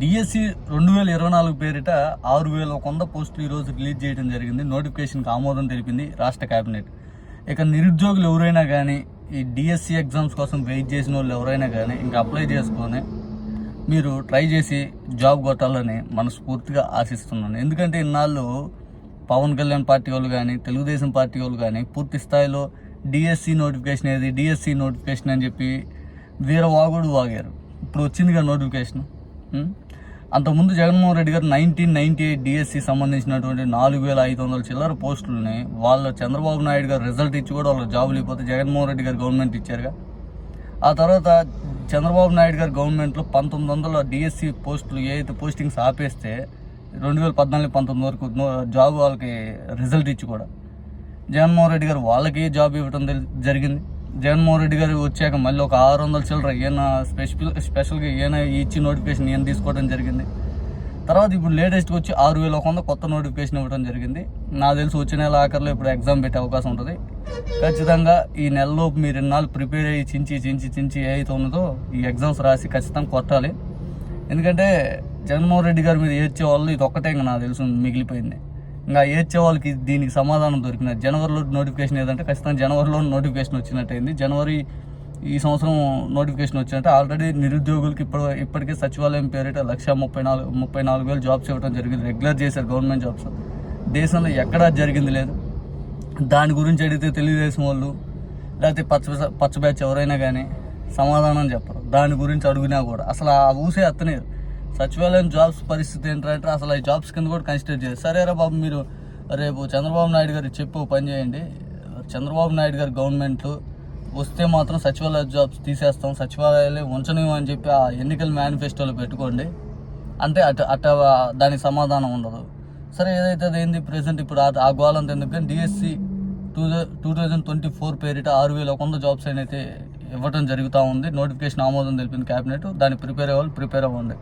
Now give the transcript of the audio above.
DSC రెండు వేల ఇరవై నాలుగు పేరిట ఆరు వేల ఒక వంద పోస్టులు ఈరోజు రిలీజ్ చేయడం జరిగింది. నోటిఫికేషన్కి ఆమోదం తెలిపింది రాష్ట్ర కేబినెట్ ఇక నిరుద్యోగులు ఎవరైనా కానీ ఈ డిఎస్సి ఎగ్జామ్స్ కోసం వెయిట్ చేసిన వాళ్ళు ఎవరైనా కానీ ఇంకా అప్లై చేసుకొని మీరు ట్రై చేసి జాబ్ కొట్టాలని మనస్ఫూర్తిగా ఆశిస్తున్నాను. ఎందుకంటే ఇన్నాళ్ళు పవన్ కళ్యాణ్ పార్టీ వాళ్ళు కానీ తెలుగుదేశం పార్టీ వాళ్ళు కానీ పూర్తి స్థాయిలో డిఎస్సి నోటిఫికేషన్ ఏది డిఎస్సి నోటిఫికేషన్ అని చెప్పి వీరవాగుడు వాగారు. ఇప్పుడు వచ్చిందిగా నోటిఫికేషన్. అంతకుముందు జగన్మోహన్ రెడ్డి గారు నైన్టీన్ నైన్టీ ఎయిట్ డిఎస్సి సంబంధించినటువంటి నాలుగు వేల ఐదు వందల చిల్లర పోస్టులని వాళ్ళ చంద్రబాబు నాయుడు గారు రిజల్ట్ ఇచ్చి కూడా వాళ్ళకి జాబులు ఇవ్వకపోతే జగన్మోహన్ రెడ్డి గారు గవర్నమెంట్ ఇచ్చారుగా. ఆ తర్వాత చంద్రబాబు నాయుడు గారు గవర్నమెంట్లో పంతొమ్మిది వందల డిఎస్సి పోస్టులు ఏదైతే పోస్టింగ్స్ ఆపేస్తే రెండు వేల పద్నాలుగు పంతొమ్మిది వరకు జాబ్ వాళ్ళకి రిజల్ట్ ఇచ్చి కూడా జగన్మోహన్ రెడ్డి గారు వాళ్ళకి జాబ్ ఇవ్వడం జరిగింది. జగన్మోహన్ రెడ్డి గారు వచ్చాక మళ్ళీ ఒక ఆరు వందల చిల్లర ఈయన స్పెషల్ స్పెషల్గా ఈయన ఇచ్చి నోటిఫికేషన్ ఈయన తీసుకోవడం జరిగింది. తర్వాత ఇప్పుడు లేటెస్ట్గా వచ్చి ఆరు వేల ఒక వంద కొత్త నోటిఫికేషన్ ఇవ్వడం జరిగింది. నాకు తెలిసి వచ్చే నెల ఆఖరిలో ఇప్పుడు ఎగ్జామ్ పెట్టే అవకాశం ఉంటుంది. ఖచ్చితంగా ఈ నెలలోపు మీరు ఇన్నాళ్ళు ప్రిపేర్ అయ్యి చించి చించి చించి ఏ అయితే ఉన్నదో ఈ ఎగ్జామ్స్ రాసి ఖచ్చితంగా కొట్టాలి. ఎందుకంటే జగన్మోహన్ రెడ్డి గారి మీద ఏడ్చే వాళ్ళు ఇది ఒక్కటే ఇంకా నాకు తెలుసు మిగిలిపోయింది. ఇంకా ఏడ్చే వాళ్ళకి దీనికి సమాధానం దొరికినది జనవరిలో నోటిఫికేషన్ ఏదంటే ఖచ్చితంగా జనవరిలో నోటిఫికేషన్ వచ్చినట్టయింది. జనవరి ఈ సంవత్సరం నోటిఫికేషన్ వచ్చినట్టు. ఆల్రెడీ నిరుద్యోగులకి ఇప్పుడు ఇప్పటికే సచివాలయం పేరిట లక్ష ముప్పై నాలుగు ముప్పై నాలుగు వేలు జాబ్స్ ఇవ్వడం జరిగింది. రెగ్యులర్ చేశారు గవర్నమెంట్ జాబ్స్. దేశంలో ఎక్కడా జరిగింది లేదు. దాని గురించి అడిగితే తెలుగుదేశం వాళ్ళు లేకపోతే పచ్చ పచ్చ బ్యాచ్ ఎవరైనా కానీ సమాధానం చెప్పరు. దాని గురించి అడుగునా కూడా. అసలు ఆ ఊసే అత్తనేరు సచివాలయం జాబ్స్ పరిస్థితి ఏంటంటే అసలు ఈ జాబ్స్ కింద కూడా కన్సిడర్ చేయాలి. సరేరా బాబు మీరు రేపు చంద్రబాబు నాయుడు గారు చెప్పు పని చేయండి. చంద్రబాబు నాయుడు గారు గవర్నమెంట్లు వస్తే మాత్రం సచివాలయ జాబ్స్ తీసేస్తాం. సచివాలయాలే ఉంచలేము అని చెప్పి ఆ ఎన్నికల మేనిఫెస్టోలో పెట్టుకోండి. అంటే అటు అట దానికి సమాధానం ఉండదు. సరే ఏదైతే అది ప్రెసెంట్ ఇప్పుడు ఆ- ఆ గోలంత ఎందుకు? DSC two two thousand twenty four పేరిట ఆరు వేల ఒక వంద జాబ్స్ అయితే ఇవ్వడం జరుగుతూ ఉంది. నోటిఫికేషన్ ఆమోదం తెలిపింది క్యాబినెట్ దాన్ని ప్రిపేర్ అవ్వాలి ప్రిపేర్ అవ్వండి.